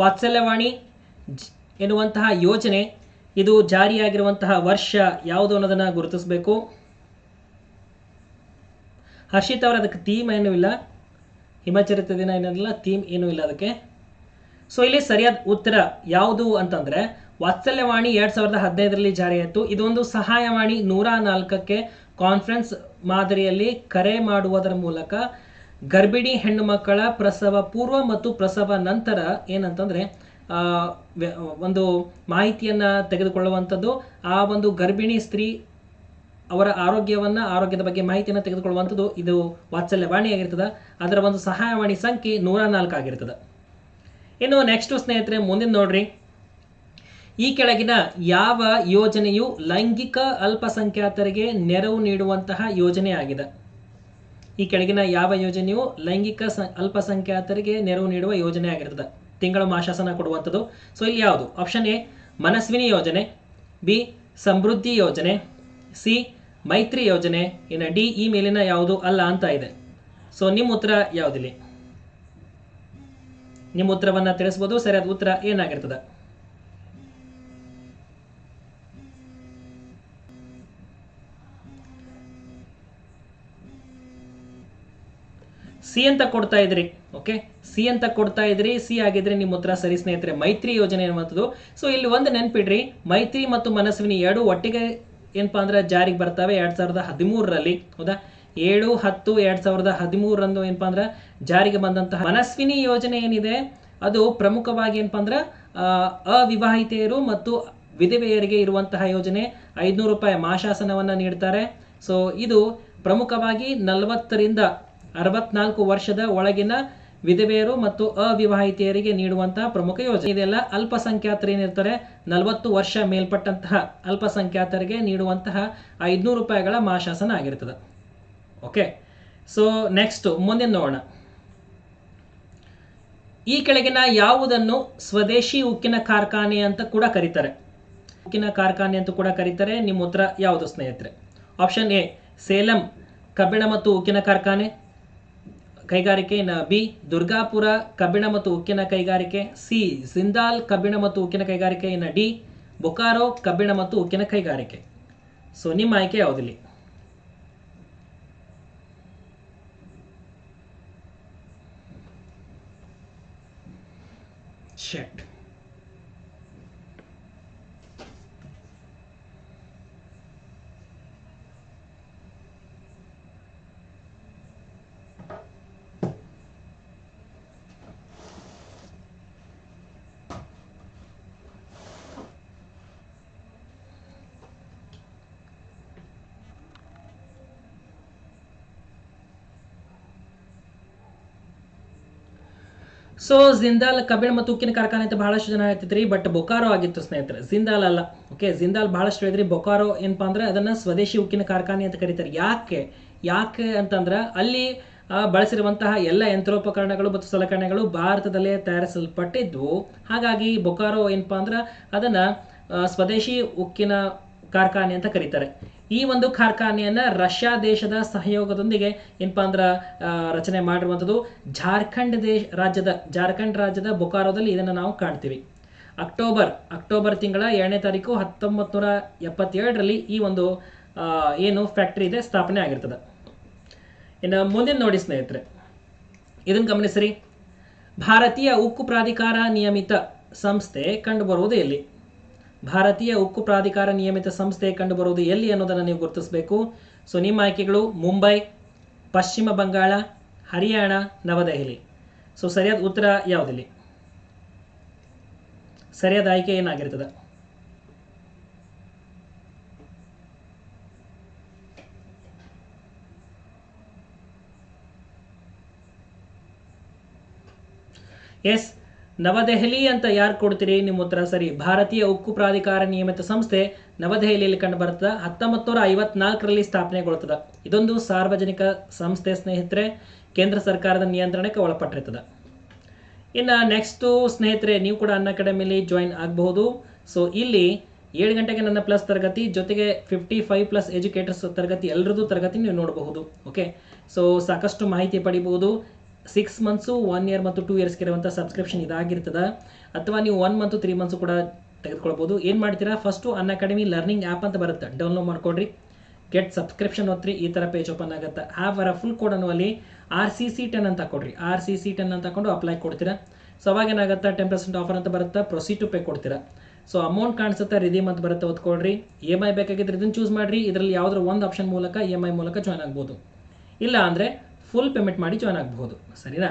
A: ವಾತ್ಸಲ್ಯವಾಣಿ ಎನ್ನುವಂತಹ ಯೋಜನೆ ಇದು ಜಾರಿಯಾಗಿರುವಂತಹ ವರ್ಷ ಯಾವುದು ಅನ್ನೋದನ್ನ ಗುರುತಿಸಬೇಕು. ಹರ್ಷಿತ್ ಅವರ ಅದಕ್ಕೆ ಥೀಮ್ ಏನೂ ಇಲ್ಲ. ಹಿಮಚರಿತ ದಿನ ಏನಿಲ್ಲ ಥೀಮ್ ಏನೂ ಇಲ್ಲ ಅದಕ್ಕೆ. ಸೊ ಇಲ್ಲಿ ಸರಿಯಾದ ಉತ್ತರ ಯಾವುದು ಅಂತಂದ್ರೆ, ವಾತ್ಸಲ್ಯವಾಣಿ ಎರಡು ಸಾವಿರದ ಹದಿನೈದರಲ್ಲಿ ಜಾರಿಯಾಯಿತು. ಇದೊಂದು ಸಹಾಯವಾಣಿ ನೂರ ನಾಲ್ಕಕ್ಕೆ ಕಾನ್ಫರೆನ್ಸ್ ಮಾದರಿಯಲ್ಲಿ ಕರೆ ಮಾಡುವುದರ ಮೂಲಕ ಗರ್ಭಿಣಿ ಹೆಣ್ಣು ಮಕ್ಕಳ ಪ್ರಸವ ಪೂರ್ವ ಮತ್ತು ಪ್ರಸವ ನಂತರ ಏನಂತಂದ್ರೆ ಒಂದು ಮಾಹಿತಿಯನ್ನು ತೆಗೆದುಕೊಳ್ಳುವಂಥದ್ದು, ಆ ಒಂದು ಗರ್ಭಿಣಿ ಸ್ತ್ರೀ ಅವರ ಆರೋಗ್ಯವನ್ನು, ಆರೋಗ್ಯದ ಬಗ್ಗೆ ಮಾಹಿತಿಯನ್ನು ತೆಗೆದುಕೊಳ್ಳುವಂಥದ್ದು ಇದು ವಾತ್ಸಲ್ಯವಾಣಿ ಆಗಿರ್ತದೆ. ಅದರ ಒಂದು ಸಹಾಯವಾಣಿ ಸಂಖ್ಯೆ ನೂರ ನಾಲ್ಕು ಆಗಿರ್ತದೆ. ಇನ್ನು ನೆಕ್ಸ್ಟ್ ಸ್ನೇಹಿತರೆ, ಮುಂದಿನ ನೋಡ್ರಿ. ಈ ಕೆಳಗಿನ ಯಾವ ಯೋಜನೆಯು ಲೈಂಗಿಕ ಅಲ್ಪಸಂಖ್ಯಾತರಿಗೆ ನೆರವು ನೀಡುವಂತಹ ಯೋಜನೆ ಆಗಿದೆ. ಈ ಕೆಳಗಿನ ಯಾವ ಯೋಜನೆಯು ಲೈಂಗಿಕ ಅಲ್ಪಸಂಖ್ಯಾತರಿಗೆ ನೆರವು ನೀಡುವ ಯೋಜನೆ ಆಗಿರ್ತದೆ. ತಿಂಗಳ ಮಾಶಾಸನ ಕೊಡುವಂಥದ್ದು. ಸೊ ಇಲ್ಲಿ ಯಾವುದು? ಆಪ್ಷನ್ ಎ ಮನಸ್ವಿನಿ ಯೋಜನೆ. ಬಿ ಸಮೃದ್ಧಿ ಯೋಜನೆ. ಸಿ ಮೈತ್ರಿ ಯೋಜನೆ. ಇನ್ನು ಡಿ ಈ ಮೇಲಿನ ಯಾವುದು? ಅಲ್ಲ ಅಂತ ಇದೆ. ಸೊ ನಿಮ್ಮ ಉತ್ತರ ಯಾವುದಿಲ್ಲ? ನಿಮ್ಮ ಉತ್ತರವನ್ನು ತಿಳಿಸ್ಬೋದು. ಸರಿಯಾದ ಉತ್ತರ ಏನಾಗಿರ್ತದೆ? ಸಿ ಅಂತ ಕೊಡ್ತಾ ಇದ್ರಿ ಓಕೆ ಸಿ ಅಂತ ಕೊಡ್ತಾ ಇದ್ರಿ, ಸಿ ಆಗಿದ್ರೆ ನಿಮ್ಮ ಉತ್ತರ ಸರಿ ಸ್ನೇಹಿತರೆ, ಮೈತ್ರಿ ಯೋಜನೆ ಅನ್ನುವಂಥದ್ದು. ಸೊ ಇಲ್ಲಿ ಒಂದು ನೆನ್ಪಿಡ್ರಿ, ಮೈತ್ರಿ ಮತ್ತು ಮನಸ್ವಿನಿ ಎರಡು ಒಟ್ಟಿಗೆ ಏನಪ್ಪ ಅಂದ್ರೆ ಜಾರಿಗೆ ಬರ್ತವೆ ಎರಡ್ ಸಾವಿರದ ಹದಿಮೂರರಲ್ಲಿ, ಹೌದಾ? ಏಳು, ಹತ್ತು, ಎರಡ್ ಸಾವಿರದ ಹದಿಮೂರರಂದು ಏನಪ್ಪ ಅಂದ್ರೆ ಜಾರಿಗೆ ಬಂದಂತಹ ಮನಸ್ವಿನಿ ಯೋಜನೆ ಏನಿದೆ, ಅದು ಪ್ರಮುಖವಾಗಿ ಏನಪ್ಪ ಅಂದ್ರೆ ಅವಿವಾಹಿತೆಯರು ಮತ್ತು ವಿಧವೆಯರಿಗೆ ಇರುವಂತಹ ಯೋಜನೆ. ಐದುನೂರು ರೂಪಾಯಿ ಮಾಶಾಸನವನ್ನ ನೀಡ್ತಾರೆ. ಸೊ ಇದು ಪ್ರಮುಖವಾಗಿ ನಲವತ್ತರಿಂದ ಅರವತ್ನಾಲ್ಕು ವರ್ಷದ ಒಳಗಿನ ವಿಧವೆಯರು ಮತ್ತು ಅವಿವಾಹಿತೆಯರಿಗೆ ನೀಡುವಂತಹ ಪ್ರಮುಖ ಯೋಜನೆ. ಇದೆಲ್ಲ ಅಲ್ಪಸಂಖ್ಯಾತರು ಏನಿರ್ತಾರೆ ನಲವತ್ತು ವರ್ಷ ಮೇಲ್ಪಟ್ಟಂತಹ ಅಲ್ಪಸಂಖ್ಯಾತರಿಗೆ ನೀಡುವಂತಹ ಐದುನೂರು ರೂಪಾಯಿಗಳ ಮಾಶಾಸನ ಆಗಿರ್ತದೆ. ಓಕೆ ಸೊ ನೆಕ್ಸ್ಟ್ ಮುಂದಿನ ನೋಡೋಣ. ಈ ಕೆಳಗಿನ ಯಾವುದನ್ನು ಸ್ವದೇಶಿ ಉಕ್ಕಿನ ಕಾರ್ಖಾನೆ ಅಂತ ಕೂಡ ಕರೀತಾರೆ. ಉಕ್ಕಿನ ಕಾರ್ಖಾನೆ ಅಂತ ಕೂಡ ಕರೀತಾರೆ. ನಿಮ್ಮ ಉತ್ತರ ಯಾವುದು ಸ್ನೇಹಿತರೆ? ಆಪ್ಷನ್ ಎ ಸೇಲಂ ಕಬ್ಬಿಣ ಮತ್ತು ಉಕ್ಕಿನ ಕಾರ್ಖಾನೆ. ಕೈಗಾರಿಕೆ ಇನ್ನು ಬಿ, ದುರ್ಗಾಪುರ ಕಬ್ಬಿಣ ಮತ್ತು ಉಕ್ಕಿನ ಕೈಗಾರಿಕೆ, ಸಿ, ಜಿಂದಾಲ್ ಕಬ್ಬಿಣ ಮತ್ತು ಉಕ್ಕಿನ ಕೈಗಾರಿಕೆ ಇನ್ನು ಡಿ, ಬೊಕಾರೋ ಕಬ್ಬಿಣ ಮತ್ತು ಉಕ್ಕಿನ ಕೈಗಾರಿಕೆ. ಸೊ ನಿಮ್ಮ ಆಯ್ಕೆ ಯಾವುದಿಲ್ಲ? ಶೆಟ್ ಸೊ ಜಿಂದಾಲ್ ಕಬ್ಬಿಣ ಮತ್ತು ಉಕ್ಕಿನ ಕಾರ್ಖಾನೆ ಅಂತ ಬಹಳಷ್ಟು ಜನ ಹೇಳ್ತಿದ್ರಿ ಬಟ್ ಬೊಕಾರೋ ಆಗಿತ್ತು ಸ್ನೇಹಿತರೆ. ಜಿಂದಾಲ್ ಅಲ್ಲ. ಓಕೆ ಜಿಂದಾಲ್ ಬಹಳಷ್ಟು ಹೇಳಿದ್ರಿ ಬೊಕಾರೋ ಏನಪ್ಪಾ ಅಂದ್ರೆ ಅದನ್ನ ಸ್ವದೇಶಿ ಉಕ್ಕಿನ ಕಾರ್ಖಾನೆ ಅಂತ ಕರೀತಾರೆ. ಯಾಕೆ? ಯಾಕೆ ಅಂತಂದ್ರೆ ಅಲ್ಲಿ ಬಳಸಿರುವಂತಹ ಎಲ್ಲ ಯಂತ್ರೋಪಕರಣಗಳು ಮತ್ತು ಸಲಕರಣೆಗಳು ಭಾರತದಲ್ಲೇ ತಯಾರಿಸಲ್ಪಟ್ಟಿದ್ವು ಹಾಗಾಗಿ ಬೊಕಾರೋ ಏನಪ್ಪಾ ಅಂದ್ರೆ ಅದನ್ನ ಸ್ವದೇಶಿ ಉಕ್ಕಿನ ಕಾರ್ಖಾನೆ ಅಂತ ಕರೀತಾರೆ. ಈ ಒಂದು ಕಾರ್ಖಾನೆಯನ್ನ ರಷ್ಯಾ ದೇಶದ ಸಹಯೋಗದೊಂದಿಗೆ ಏನಪ್ಪಾ ಅಂದ್ರ ರಚನೆ ಮಾಡಿರುವಂಥದ್ದು. ಜಾರ್ಖಂಡ್ ದೇಶ ರಾಜ್ಯದ, ಜಾರ್ಖಂಡ್ ರಾಜ್ಯದ ಬೊಕಾರೋದಲ್ಲಿ ಇದನ್ನು ನಾವು ಕಾಣ್ತೀವಿ. ಅಕ್ಟೋಬರ್ ಅಕ್ಟೋಬರ್ ತಿಂಗಳ ಏಳನೇ ತಾರೀಕು ಹತ್ತೊಂಬತ್ತು ನೂರ ಎಪ್ಪತ್ತೇಳರಲ್ಲಿ ಈ ಒಂದು ಏನು ಫ್ಯಾಕ್ಟರಿ ಇದೆ, ಸ್ಥಾಪನೆ ಆಗಿರ್ತದೆ. ಇನ್ನು ಮುಂದಿನ ನೋಡಿ ಸ್ನೇಹಿತರೆ. ಇದನ್ನು ಗಮನಿಸಿರಿ. ಭಾರತೀಯ ಉಕ್ಕು ಪ್ರಾಧಿಕಾರ ನಿಯಮಿತ ಸಂಸ್ಥೆ ಕಂಡುಬರುವುದು ಎಲ್ಲಿ ಭಾರತೀಯ ಉಕ್ಕು ಪ್ರಾಧಿಕಾರ ನಿಯಮಿತ ಸಂಸ್ಥೆ ಕಂಡುಬರುವುದು ಎಲ್ಲಿ ಅನ್ನೋದನ್ನು ನೀವು ಗುರುತಿಸಬೇಕು. ಸೊ ನಿಮ್ಮ ಆಯ್ಕೆಗಳು ಮುಂಬೈ, ಪಶ್ಚಿಮ ಬಂಗಾಳ, ಹರಿಯಾಣ, ನವದೆಹಲಿ. ಸೊ ಸರಿಯಾದ ಉತ್ತರ ಯಾವುದಿಲ್ಲ? ಸರಿಯಾದ ಆಯ್ಕೆ ಏನಾಗಿರ್ತದೆ? ಎಸ್ ನವದೆಹಲಿ ಅಂತ ಯಾರು ಕೊಡ್ತೀರಿ? ನಿಮ್ಮ ಉತ್ತರ ಸರಿ. ಭಾರತೀಯ ಉಕ್ಕು ಪ್ರಾಧಿಕಾರ ನಿಯಮಿತ ಸಂಸ್ಥೆ ನವದೆಹಲಿಯಲ್ಲಿ ಕಂಡು ಬರ್ತದೆ ಹತ್ತೊಂಬತ್ತು ನೂರ ಐವತ್ನಾಲ್ಕರಲ್ಲಿ ಸ್ಥಾಪನೆಗೊಳ್ತದ ಇದೊಂದು ಸಾರ್ವಜನಿಕ ಸಂಸ್ಥೆ, ಸ್ನೇಹಿತರೆ. ಕೇಂದ್ರ ಸರ್ಕಾರದ ನಿಯಂತ್ರಣಕ್ಕೆ ಒಳಪಟ್ಟಿರ್ತದೆ ಇನ್ನು ನೆಕ್ಸ್ಟು ಸ್ನೇಹಿತರೆ, ನೀವು ಕೂಡ ಅನ್ನ ಅಕಾಡೆಮಿಲಿ ಜಾಯಿನ್ ಆಗಬಹುದು. ಸೊ ಇಲ್ಲಿ ಏಳು ಗಂಟೆಗೆ ನನ್ನ ಪ್ಲಸ್ ತರಗತಿ, ಜೊತೆಗೆ ಫಿಫ್ಟಿ ಫೈವ್ ಪ್ಲಸ್ ಎಜುಕೇಟರ್ಸ್ ತರಗತಿ ಎಲ್ಲರದ್ದು ತರಗತಿ ನೀವು ನೋಡಬಹುದು. ಓಕೆ ಸೊ ಸಾಕಷ್ಟು ಮಾಹಿತಿ ಪಡಿಬಹುದು. ಸಿಕ್ಸ್ ಮಂತ್ಸು ಒನ್ ಇಯರ್ ಮತ್ತು ಟೂ ಇಯರ್ಸ್ಗೆ ಇರುವಂಥ ಸಬ್ಸ್ಕ್ರಿಪ್ಷನ್ ಇದಾಗಿರ್ತದೆ. ಅಥವಾ ನೀವು ಒನ್ ಮಂತ್ ತ್ರೀ ಮಂತ್ಸು ಕೂಡ ತೆಗೆದುಕೊಳ್ಬೋದು. ಏನು ಮಾಡ್ತೀರಾ? First Unacademy learning app ಅಂತ ಬರುತ್ತೆ. ಡೌನ್ಲೋಡ್ ಮಾಡ್ಕೊಡ್ರಿ. ಗೆಟ್ ಸಬ್ಸ್ಕ್ರಿಪ್ಷನ್ ಒತ್ತಿರಿ ಈ ಥರ ಪೇಜ್ ಓಪನ್ ಆಗುತ್ತೆ. ಹ್ಯಾವ್ ಅರ ಫುಲ್ ಕೋಡ್ ಅನ್ನುವಲ್ಲಿ ಆರ್ ಸಿ ಸಿ ಟೆನ್ ಅಂತ ಕೊಡ್ರಿ. ಆರ್ ಸಿ ಸಿ ಟೆನ್ ಅಂತ ಹಾಕೊಂಡು ಅಪ್ಲೈ ಕೊಡ್ತೀರಾ. ಸೊ ಅವಾಗ ಏನಾಗುತ್ತೆ? ಟೆನ್ ಪರ್ಸೆಂಟ್ ಆಫರ್ ಅಂತ ಬರುತ್ತೆ. ಪ್ರೊಸೀಡ್ ಟು ಪೇ ಕೊಡ್ತೀರಾ. ಸೊ ಅಮೌಂಟ್ ಕಾಣಿಸುತ್ತೆ. ರಿದೀಮ್ ಅಂತ ಬರುತ್ತೆ. ಓದ್ಕೊಡ್ರಿ ಇ ಎಂ ಐ ಬೇಕಾಗಿದ್ರೆ ಇದನ್ನು ಚೂಸ್ ಮಾಡಿರಿ. ಇದರಲ್ಲಿ ಯಾವುದರ ಒಂದು ಆಪ್ಷನ್ ಮೂಲಕ ಇ ಎಂ ಐ ಮೂಲಕ ಜಾಯ್ನ್ ಆಗ್ಬೋದು. ಇಲ್ಲ ಅಂದರೆ ಫುಲ್ ಪೇಮೆಂಟ್ ಮಾಡಿ ಜಾಯ್ನ್ ಆಗಬಹುದು. ಸರಿನಾ?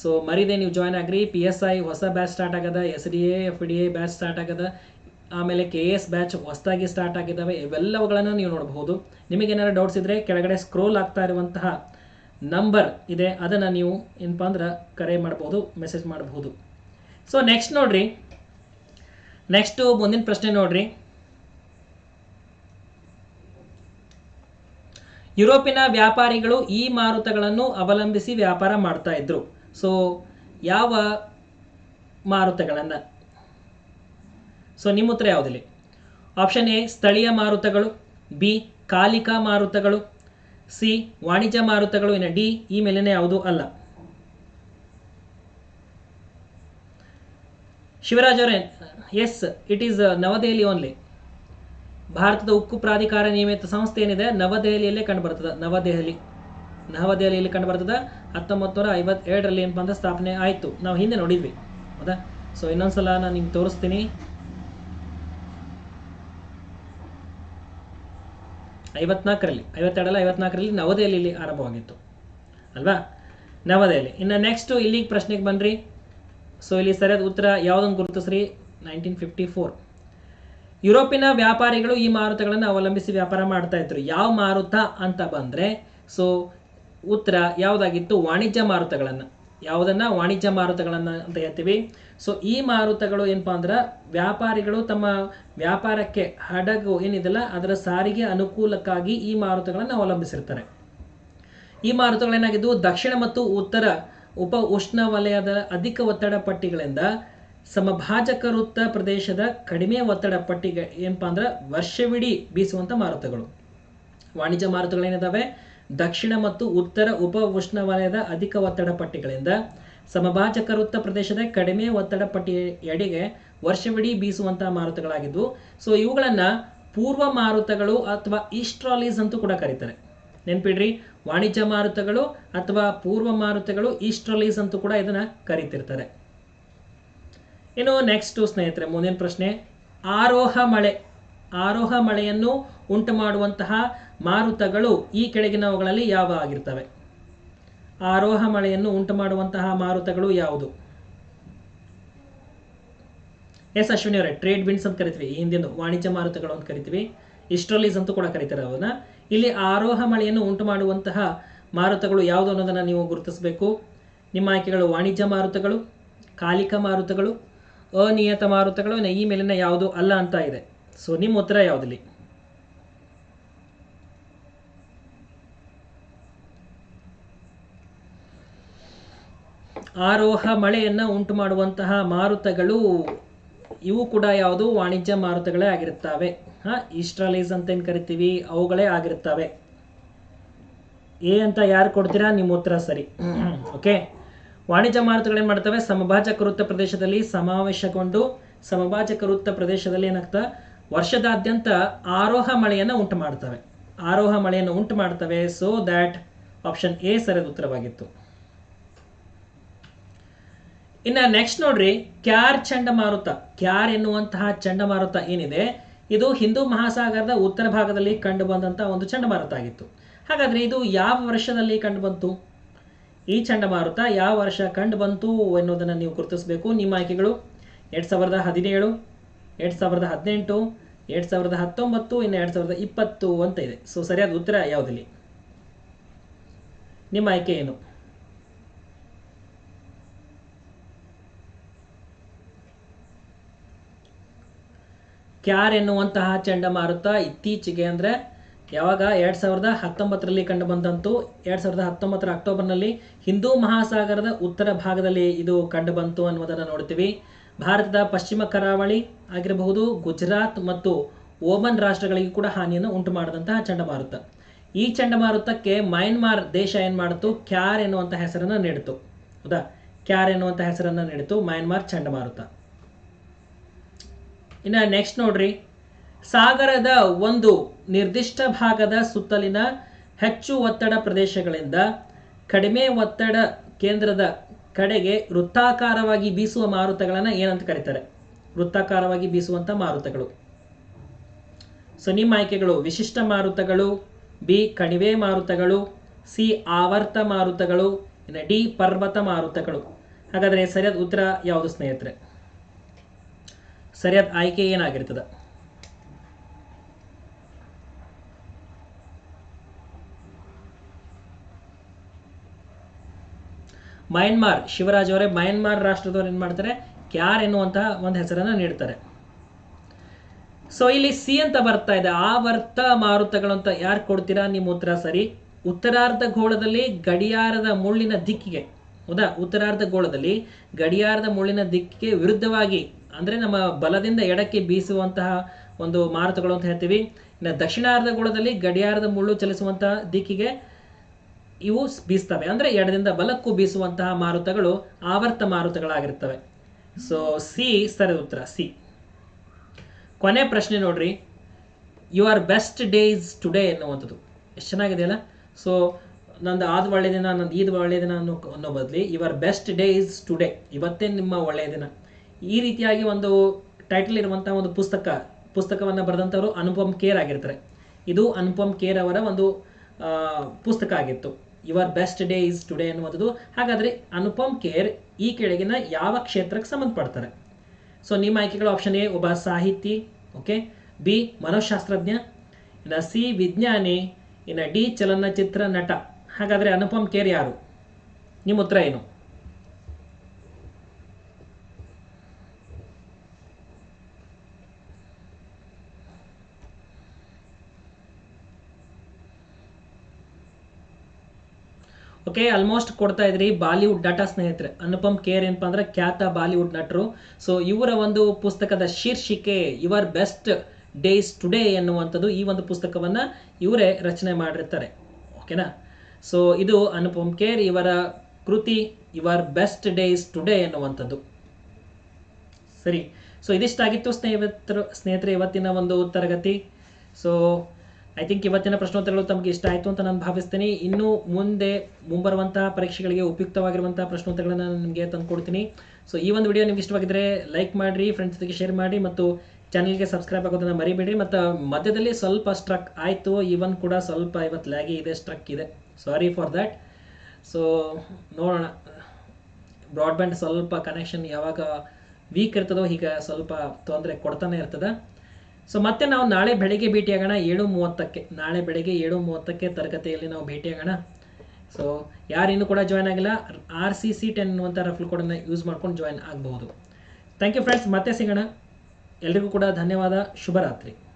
A: ಸೊ ಮರಿದೆ ನೀವು ಜಾಯ್ನ್ ಆಗ್ರಿ ಪಿ ಎಸ್ ಐ ಹೊಸ ಬ್ಯಾಚ್ ಸ್ಟಾರ್ಟ್ ಆಗದ S D A F D A batch start ಆಗದ, ಆಮೇಲೆ ಕೆ ಎಸ್ ಬ್ಯಾಚ್ ಹೊಸದಾಗಿ ಸ್ಟಾರ್ಟ್ ಆಗಿದ್ದಾವೆ ಇವೆಲ್ಲವುಗಳನ್ನು ನೀವು ನೋಡಬಹುದು. ನಿಮಗೇನಾದ್ರು ಡೌಟ್ಸ್ ಇದ್ದರೆ ಕೆಳಗಡೆ ಸ್ಕ್ರೋಲ್ ಆಗ್ತಾ ಇರುವಂತಹ ನಂಬರ್ ಇದೆ, ಅದನ್ನು ನೀವು ಏನಪ್ಪ ಅಂದ್ರೆ ಕರೆ ಮಾಡ್ಬೋದು ಮೆಸೇಜ್ ಮಾಡಬಹುದು. ಸೊ ನೆಕ್ಸ್ಟ್ ನೋಡ್ರಿ. ನೆಕ್ಸ್ಟು ಮುಂದಿನ ಪ್ರಶ್ನೆ ನೋಡ್ರಿ. ಯುರೋಪಿನ ವ್ಯಾಪಾರಿಗಳು ಈ ಮಾರುತಗಳನ್ನು ಅವಲಂಬಿಸಿ ವ್ಯಾಪಾರ ಮಾಡ್ತಾ ಇದ್ರು. ಸೊ ಯಾವ ಮಾರುತಗಳನ್ನು? ಸೊ ನಿಮ್ಮ ಉತ್ತರ ಯಾವುದಿಲ್ಲ? ಆಪ್ಷನ್ ಎ ಸ್ಥಳೀಯ ಮಾರುತಗಳು. ಬಿ ಕಾಲಿಕಾ ಮಾರುತಗಳು. ಸಿ ವಾಣಿಜ್ಯ ಮಾರುತಗಳು. ಇನ್ನು ಡಿ ಈ ಮೇಲಿನ ಯಾವುದು ಅಲ್ಲ. ಶಿವರಾಜ್ ಅವರೇ yes it is New Delhi only ಭಾರತದ ಉಕ್ಕು ಪ್ರಾಧಿಕಾರ ನಿಯಮಿತ ಸಂಸ್ಥೆ ಏನಿದೆ ನವದೆಹಲಿಯಲ್ಲೇ ಕಂಡು ಬರ್ತದೆ ನವದೆಹಲಿ. ನವದೆಹಲಿಯಲ್ಲಿ ಕಂಡು ಬರ್ತದೆ ಹತ್ತೊಂಬತ್ತು ನೂರ ಐವತ್ತೇಳರಲ್ಲಿ ಏನಪ್ಪ ಅಂದ್ರೆ ಸ್ಥಾಪನೆ ಆಯಿತು. ನಾವು ಹಿಂದೆ ನೋಡಿದ್ವಿ. ಹೌದಾ? ಸೊ ಇನ್ನೊಂದ್ಸಲ ನಾನು ನಿಮ್ಗೆ ತೋರಿಸ್ತೀನಿ. ಐವತ್ನಾಲ್ಕರಲ್ಲಿ, ಐವತ್ತೆರಡಲ್ಲ, ಐವತ್ನಾಲ್ಕರಲ್ಲಿ ನವದೆಹಲಿಯಲ್ಲಿ ಆರಂಭವಾಗಿತ್ತು. ಅಲ್ವಾ? ನವದೆಹಲಿ. ಇನ್ನು ನೆಕ್ಸ್ಟು ಇಲ್ಲಿಗೆ ಪ್ರಶ್ನೆಗೆ ಬನ್ನಿರಿ ಸೊ ಇಲ್ಲಿ ಸರಿಯಾದ ಉತ್ತರ ಯಾವುದೊಂದು ಗುರುತಿಸ್ರಿ? ನೈನ್ಟೀನ್ ಫಿಫ್ಟಿ ಫೋರ್ ಯುರೋಪಿನ ವ್ಯಾಪಾರಿಗಳು ಈ ಮಾರುತಗಳನ್ನು ಅವಲಂಬಿಸಿ ವ್ಯಾಪಾರ ಮಾಡ್ತಾ ಇದ್ರು. ಯಾವ ಮಾರುತ ಅಂತ ಬಂದರೆ ಸೊ ಉತ್ತರ ಯಾವುದಾಗಿತ್ತು? ವಾಣಿಜ್ಯ ಮಾರುತಗಳನ್ನು. ಯಾವುದನ್ನ? ವಾಣಿಜ್ಯ ಮಾರುತಗಳನ್ನು ಅಂತ ಹೇಳ್ತೀವಿ. ಸೊ ಈ ಮಾರುತಗಳು ಏನಪ್ಪಾ ಅಂದ್ರೆ, ವ್ಯಾಪಾರಿಗಳು ತಮ್ಮ ವ್ಯಾಪಾರಕ್ಕೆ ಹಡಗು ಏನಿದೆಲ್ಲ, ಅದರ ಸಾರಿಗೆ ಅನುಕೂಲಕ್ಕಾಗಿ ಈ ಮಾರುತಗಳನ್ನು ಅವಲಂಬಿಸಿರ್ತಾರೆ. ಈ ಮಾರುತಗಳೇನಾಗಿದ್ದು ದಕ್ಷಿಣ ಮತ್ತು ಉತ್ತರ ಉಪ ಉಷ್ಣವಲಯದ ಅಧಿಕ ಒತ್ತಡ ಪಟ್ಟಿಗಳಿಂದ ಸಮಭಾಜಕ ವೃತ್ತ ಪ್ರದೇಶದ ಕಡಿಮೆ ಒತ್ತಡ ಪಟ್ಟಿಗೆ ಏನಪ್ಪ ಅಂದ್ರೆ ವರ್ಷವಿಡೀ ಬೀಸುವಂತ ಮಾರುತಗಳು. ವಾಣಿಜ್ಯ ಮಾರುತಗಳೇನಿದಾವೆ? ದಕ್ಷಿಣ ಮತ್ತು ಉತ್ತರ ಉಪ ಉಷ್ಣವಲಯದ ಅಧಿಕ ಒತ್ತಡ ಪಟ್ಟಿಗಳಿಂದ ಸಮಭಾಜಕ ವೃತ್ತ ಪ್ರದೇಶದ ಕಡಿಮೆ ಒತ್ತಡ ಪಟ್ಟಿ ಎಡೆಗೆ ವರ್ಷವಿಡೀ ಬೀಸುವಂತಹ ಮಾರುತಗಳಾಗಿದ್ವು. ಸೊ ಇವುಗಳನ್ನ ಪೂರ್ವ ಮಾರುತಗಳು ಅಥವಾ ಈಸ್ಟ್ರಾಲೀಸ್ ಅಂತೂ ಕೂಡ ಕರೀತಾರೆ. ನೆನ್ಪಿಡ್ರಿ, ವಾಣಿಜ್ಯ ಮಾರುತಗಳು ಅಥವಾ ಪೂರ್ವ ಮಾರುತಗಳು ಈಸ್ಟ್ರಾಲೀಸ್ ಅಂತೂ ಕೂಡ ಇದನ್ನ ಕರೀತಿರ್ತಾರೆ. ಇನ್ನು ನೆಕ್ಸ್ಟ್ ಸ್ನೇಹಿತರೆ, ಮುಂದಿನ ಪ್ರಶ್ನೆ. ಆರೋಹ ಮಳೆ. ಆರೋಹ ಮಳೆಯನ್ನು ಉಂಟು ಮಾಡುವಂತಹ ಮಾರುತಗಳು ಈ ಕೆಳಗಿನವುಗಳಲ್ಲಿ ಯಾವ ಆಗಿರ್ತವೆ? ಆರೋಹ ಮಳೆಯನ್ನು ಉಂಟು ಮಾಡುವಂತಹ ಮಾರುತಗಳು ಯಾವುದು? ಎಸ್ ಅಶ್ವಿನಿ ಅವರೇ ಟ್ರೇಡ್ ವಿಂಡ್ಸ್ ಅಂತ ಕರಿತೀವಿ. ಹಿಂದಿನ ವಾಣಿಜ್ಯ ಮಾರುತಗಳು ಅಂತ ಕರಿತೀವಿ. ಇಸ್ಟ್ರಲೀಸ್ ಅಂತೂ ಕೂಡ ಕರೀತಾರೆ ಅವನ್ನ. ಇಲ್ಲಿ ಆರೋಹ ಮಳೆಯನ್ನು ಉಂಟು ಮಾಡುವಂತಹ ಮಾರುತಗಳು ಯಾವುದು ಅನ್ನೋದನ್ನು ನೀವು ಗುರುತಿಸಬೇಕು. ನಿಮ್ಮ ಆಯ್ಕೆಗಳು ವಾಣಿಜ್ಯ ಮಾರುತಗಳು, ಕಾಲಿಕ ಮಾರುತಗಳು ಅನಿಯತ ಮಾರುತಗಳು ಈ ಮೇಲಿನ ಯಾವುದು ಅಲ್ಲ ಅಂತ ಇದೆ. ಸೊ ನಿಮ್ಮ ಉತ್ತರ ಯಾವುದಿಲ್ಲಿ? ಆರೋಹ ಮಳೆಯನ್ನು ಉಂಟು ಮಾಡುವಂತಹ ಮಾರುತಗಳು, ಇವು ಕೂಡ ಯಾವುದು? ವಾಣಿಜ್ಯ ಮಾರುತಗಳೇ ಆಗಿರುತ್ತವೆ. ಹಾ, ಇಸ್ಟ್ರಾಲೈಸ್ ಅಂತ ಏನು ಕರಿತೀವಿ, ಅವುಗಳೇ ಆಗಿರುತ್ತವೆ. ಎ ಅಂತ ಯಾರು ಕೊಡ್ತೀರಾ? ನಿಮ್ಮ ಉತ್ತರ ಸರಿ. ಓಕೆ ವಾಣಿಜ್ಯ ಮಾರುತಗಳು ಏನು ಮಾಡ್ತವೆ? ಸಮಭಾಜಕ ವೃತ್ತ ಪ್ರದೇಶದಲ್ಲಿ ಸಮಾವೇಶಗೊಂಡು ಸಮಭಾಜಕ ವೃತ್ತ ಪ್ರದೇಶದಲ್ಲಿ ಏನಾಗ್ತಾ ವರ್ಷದಾದ್ಯಂತ ಆರೋಹ ಮಳೆಯನ್ನು ಉಂಟು ಮಾಡ್ತವೆ. ಆರೋಹ ಮಳೆಯನ್ನು ಉಂಟು ಮಾಡ್ತವೆ. ಸೊ ದ್ಯಾಟ್ ಆಪ್ಷನ್ ಎ ಸರಿಯಾದ ಉತ್ತರವಾಗಿತ್ತು. ಇನ್ನು ನೆಕ್ಸ್ಟ್ ನೋಡ್ರಿ, ಕ್ಯಾರ್ ಚಂಡಮಾರುತ. ಕ್ಯಾರ್ ಎನ್ನುವಂತಹ ಚಂಡಮಾರುತ ಏನಿದೆ? ಇದು ಹಿಂದೂ ಮಹಾಸಾಗರದ ಉತ್ತರ ಭಾಗದಲ್ಲಿ ಕಂಡು ಬಂದಂತಹ ಒಂದು ಚಂಡಮಾರುತ ಆಗಿತ್ತು. ಹಾಗಾದ್ರೆ ಇದು ಯಾವ ವರ್ಷದಲ್ಲಿ ಕಂಡು ಬಂತು? ಈ ಚಂಡಮಾರುತ ಯಾವ ವರ್ಷ ಕಂಡು ಬಂತು ಎನ್ನುವುದನ್ನು ನೀವು ಗುರುತಿಸಬೇಕು. ನಿಮ್ಮ ಆಯ್ಕೆಗಳು ಎರಡು ಸಾವಿರದ ಹದಿನೇಳು, ಎರಡು ಸಾವಿರದ ಹದಿನೆಂಟು, ಎರಡು ಸಾವಿರದ ಹತ್ತೊಂಬತ್ತು, ಇನ್ನು ಎರಡು ಸಾವಿರದ ಇಪ್ಪತ್ತು ಅಂತ ಇದೆ. ಸೊ ಸರಿಯಾದ ಉತ್ತರ ಯಾವುದಿಲ್ಲ. ನಿಮ್ಮ ಆಯ್ಕೆ ಏನು? ಕ್ಯಾರ್ ಎನ್ನುವಂತಹ ಚಂಡಮಾರುತ ಇತ್ತೀಚೆಗೆ ಅಂದರೆ ಯಾವಾಗ ಎರಡು ಸಾವಿರದ ಹತ್ತೊಂಬತ್ತರಲ್ಲಿ ಕಂಡು ಬಂದಂತು, ಎರಡು ಸಾವಿರದ ಹತ್ತೊಂಬತ್ತರ ಅಕ್ಟೋಬರ್ನಲ್ಲಿ ಹಿಂದೂ ಮಹಾಸಾಗರದ ಉತ್ತರ ಭಾಗದಲ್ಲಿ ಇದು ಕಂಡು ಬಂತು ಅನ್ನೋದನ್ನು ನೋಡ್ತೀವಿ. ಭಾರತದ ಪಶ್ಚಿಮ ಕರಾವಳಿ ಆಗಿರಬಹುದು, ಗುಜರಾತ್ ಮತ್ತು ಓಮನ್ ರಾಷ್ಟ್ರಗಳಿಗೆ ಕೂಡ ಹಾನಿಯನ್ನು ಉಂಟು ಮಾಡಿದಂತಹ ಚಂಡಮಾರುತ. ಈ ಚಂಡಮಾರುತಕ್ಕೆ ಮಯನ್ಮಾರ್ ದೇಶ ಏನು ಮಾಡಿತು? ಕ್ಯಾರ್ ಎನ್ನುವಂಥ ಹೆಸರನ್ನು ನೀಡಿತು. ಹೌದಾ? ಕ್ಯಾರ್ ಎನ್ನುವಂಥ ಹೆಸರನ್ನು ನೀಡಿತು ಮಯನ್ಮಾರ್ ಚಂಡಮಾರುತ. ಇನ್ನು ನೆಕ್ಸ್ಟ್ ನೋಡ್ರಿ. ಸಾಗರದ ಒಂದು ನಿರ್ದಿಷ್ಟ ಭಾಗದ ಸುತ್ತಲಿನ ಹೆಚ್ಚು ಒತ್ತಡ ಪ್ರದೇಶಗಳಿಂದ ಕಡಿಮೆ ಒತ್ತಡ ಕೇಂದ್ರದ ಕಡೆಗೆ ವೃತ್ತಾಕಾರವಾಗಿ ಬೀಸುವ ಮಾರುತಗಳನ್ನು ಏನಂತ ಕರೀತಾರೆ? ವೃತ್ತಾಕಾರವಾಗಿ ಬೀಸುವಂಥ ಮಾರುತಗಳು. ಸೊ ನಿಮ್ಮ ಆಯ್ಕೆಗಳು ವಿಶಿಷ್ಟ ಮಾರುತಗಳು, ಬಿ ಕಣಿವೆ ಮಾರುತಗಳು, ಸಿ ಆವರ್ತ ಮಾರುತಗಳು ಡಿ ಪರ್ವತ ಮಾರುತಗಳು. ಹಾಗಾದರೆ ಸರಿಯಾದ ಉತ್ತರ ಯಾವುದು ಸ್ನೇಹಿತರೆ? ಸರಿಯಾದ ಆಯ್ಕೆ ಏನಾಗಿರ್ತದೆ? ಮಯನ್ಮಾರ್, ಶಿವರಾಜ್ ಅವರೇ ಮಯನ್ಮಾರ್ ರಾಷ್ಟ್ರದವ್ರು ಏನು ಮಾಡ್ತಾರೆ? ಕ್ಯಾರ್ ಎನ್ನುವಂತಹ ಒಂದು ಹೆಸರನ್ನು ನೀಡ್ತಾರೆ. ಸೊ ಇಲ್ಲಿ ಸಿ ಅಂತ ಬರ್ತಾ ಇದೆ. ಆವರ್ತ ಮಾರುತಗಳು ಅಂತ ಯಾರು ಕೊಡ್ತೀರಾ? ನಿಮ್ಮ ಉತ್ತರ ಸರಿ. ಉತ್ತರಾರ್ಧ ಗೋಳದಲ್ಲಿ ಗಡಿಯಾರದ ಮುಳ್ಳಿನ ದಿಕ್ಕಿಗೆ. ಹೌದಾ? ಉತ್ತರಾರ್ಧ ಗೋಳದಲ್ಲಿ ಗಡಿಯಾರದ ಮುಳ್ಳಿನ ದಿಕ್ಕಿಗೆ ವಿರುದ್ಧವಾಗಿ, ಅಂದ್ರೆ ನಮ್ಮ ಬಲದಿಂದ ಎಡಕ್ಕೆ ಬೀಸುವಂತಹ ಒಂದು ಮಾರುತಗಳು ಅಂತ ಹೇಳ್ತೀವಿ. ಇನ್ನು ದಕ್ಷಿಣಾರ್ಧ ಗೋಳದಲ್ಲಿ ಗಡಿಯಾರದ ಮುಳ್ಳು ಚಲಿಸುವಂತಹ ದಿಕ್ಕಿಗೆ ಇವು ಬೀಸ್ತವೆ. ಅಂದರೆ ಎಡದಿಂದ ಬಲಕ್ಕೂ ಬೀಸುವಂತಹ ಮಾರುತಗಳು ಆವರ್ತ ಮಾರುತಗಳಾಗಿರ್ತವೆ. ಸೊ ಸಿ ಸರಿ ಉತ್ತರ ಸಿ ಕೊನೆ ಪ್ರಶ್ನೆ ನೋಡ್ರಿ. ಯುವರ್ ಬೆಸ್ಟ್ ಡೇಸ್ ಟುಡೇ ಎನ್ನುವಂಥದ್ದು. ಎಷ್ಟು ಚೆನ್ನಾಗಿದೆಯಲ್ಲ? ಸೊ ನಂದು ಆದ ಒಳ್ಳೆಯ ದಿನ, ನಂದು ಈದ್ ಒಳ್ಳೆಯ ದಿನ ಅನ್ನೋ ಅನ್ನೋ ಬದಲಿ your best day is today ಇವತ್ತೇ ನಿಮ್ಮ ಒಳ್ಳೆಯ ದಿನ. ಈ ರೀತಿಯಾಗಿ ಒಂದು ಟೈಟಲ್ ಇರುವಂತಹ ಒಂದು ಪುಸ್ತಕ, ಪುಸ್ತಕವನ್ನು ಬರೆದಂಥವರು ಅನುಪಮ್ ಕೇರ್ ಆಗಿರ್ತಾರೆ. ಇದು ಅನುಪಮ್ ಕೇರ್ ಅವರ ಒಂದು ಪುಸ್ತಕ ಆಗಿತ್ತು. Your best day is today ಅನ್ನುವಂಥದ್ದು. ಹಾಗಾದರೆ ಅನುಪಮ್ ಕೇರ್ ಈ ಕೆಳಗಿನ ಯಾವ ಕ್ಷೇತ್ರಕ್ಕೆ ಸಂಬಂಧಪಡ್ತಾರೆ? ಸೊ ನಿಮ್ಮ ಆಯ್ಕೆಗಳ ಆಪ್ಷನ್ ಎ, ಒಬ್ಬ ಸಾಹಿತಿ ಓಕೆ ಬಿ ಮನೋಶಾಸ್ತ್ರಜ್ಞ. ಇನ್ನು ಸಿ ವಿಜ್ಞಾನಿ. ಇನ್ನು ಡಿ ಚಲನಚಿತ್ರ ನಟ. ಹಾಗಾದರೆ ಅನುಪಮ್ ಕೇರ್ ಯಾರು? ನಿಮ್ಮ ಉತ್ತರ ಏನು? ಓಕೆ ಆಲ್ಮೋಸ್ಟ್ ಕೊಡ್ತಾ ಇದ್ರಿ ಬಾಲಿವುಡ್ ನಟ ಸ್ನೇಹಿತರೆ. ಅನುಪಮ್ ಕೇರ್ ಏನಪ್ಪ ಅಂದ್ರೆ ಖ್ಯಾತ ಬಾಲಿವುಡ್ ನಟರು. ಸೊ ಇವರ ಒಂದು ಪುಸ್ತಕದ ಶೀರ್ಷಿಕೆ ಯುವರ್ ಬೆಸ್ಟ್ ಡೇಸ್ ಟುಡೇ ಎನ್ನುವಂಥದ್ದು ಈ ಒಂದು ಪುಸ್ತಕವನ್ನ ಇವರೇ ರಚನೆ ಮಾಡಿರ್ತಾರೆ. ಓಕೆನಾ ಸೊ ಇದು ಅನುಪಮ್ ಕೇರ್ ಇವರ ಕೃತಿ ಯುವರ್ ಬೆಸ್ಟ್ ಡೇಸ್ ಟುಡೇ ಎನ್ನುವಂಥದ್ದು. ಸರಿ. ಸೊ ಇದಿಷ್ಟಾಗಿತ್ತು ಸ್ನೇಹಿತರು, ಸ್ನೇಹಿತರೆ, ಇವತ್ತಿನ ಒಂದು ತರಗತಿ. ಸೊ ಐ ಥಿಂಕ್ ಇವತ್ತಿನ ಪ್ರಶ್ನೋತ್ತರಗಳು ತಮಗೆ ಇಷ್ಟ ಆಯಿತು ಅಂತ ನಾನು ಭಾವಿಸ್ತೀನಿ. ಇನ್ನು ಮುಂದೆ ಮುಂಬರುವಂತಹ ಪರೀಕ್ಷೆಗಳಿಗೆ ಉಪಯುಕ್ತವಾಗಿರುವಂತಹ ಪ್ರಶ್ನೋತ್ತರಗಳನ್ನು ನಾನು ನಿಮಗೆ ತಂದುಕೊಡ್ತೀನಿ. ಸೊ ಈ ಒಂದು ವಿಡಿಯೋ ನಿಮ್ಗೆ ಇಷ್ಟವಾಗಿದ್ರೆ ಲೈಕ್ ಮಾಡಿರಿ ಫ್ರೆಂಡ್ಸ್ ಜೊತೆಗೆ ಶೇರ್ ಮಾಡಿ ಮತ್ತು ಚಾನಲ್ಗೆ ಸಬ್ಸ್ಕ್ರೈಬ್ ಆಗೋದನ್ನು ಮರಿಬೇಡಿ ಮತ್ತು ಮಧ್ಯದಲ್ಲಿ ಸ್ವಲ್ಪ ಸ್ಟ್ರಕ್ ಆಯಿತು ಇವನ್ ಕೂಡ ಸ್ವಲ್ಪ ಇವತ್ತು ಲ್ಯಾಗಿ ಇದೆ ಸ್ಟ್ರಕ್ ಇದೆ. ಸಾರಿ ಫಾರ್ ದ್ಯಾಟ್ ಸೊ ನೋಡೋಣ. ಬ್ರಾಡ್ಬ್ಯಾಂಡ್ ಸ್ವಲ್ಪ ಕನೆಕ್ಷನ್ ಯಾವಾಗ ವೀಕ್ ಇರ್ತದೋ ಹೀಗೆ ಸ್ವಲ್ಪ ತೊಂದರೆ ಕೊಡ್ತಾನೆ ಇರ್ತದೆ. ಸೊ ಮತ್ತೆ ನಾವು ನಾಳೆ ಬೆಳಗ್ಗೆ ಭೇಟಿಯಾಗೋಣ ಏಳು ಮೂವತ್ತಕ್ಕೆ. ನಾಳೆ ಬೆಳಗ್ಗೆ ಏಳು ಮೂವತ್ತಕ್ಕೆ ತರಗತಿಯಲ್ಲಿ ನಾವು ಭೇಟಿಯಾಗೋಣ ಸೊ ಯಾರು ಇನ್ನೂ ಕೂಡ ಜಾಯ್ನ್ ಆಗಿಲ್ಲ ಆರ್ ಸಿ ಸಿ ಟೆನ್ ಅನ್ನುವಂಥ ರಫಲ್ ಕೋಡನ್ನು ಯೂಸ್ ಮಾಡ್ಕೊಂಡು ಜಾಯ್ನ್ ಆಗಬಹುದು. ಥ್ಯಾಂಕ್ ಯು ಫ್ರೆಂಡ್ಸ್ ಮತ್ತೆ ಸಿಗೋಣ. ಎಲ್ರಿಗೂ ಕೂಡ ಧನ್ಯವಾದ. ಶುಭರಾತ್ರಿ.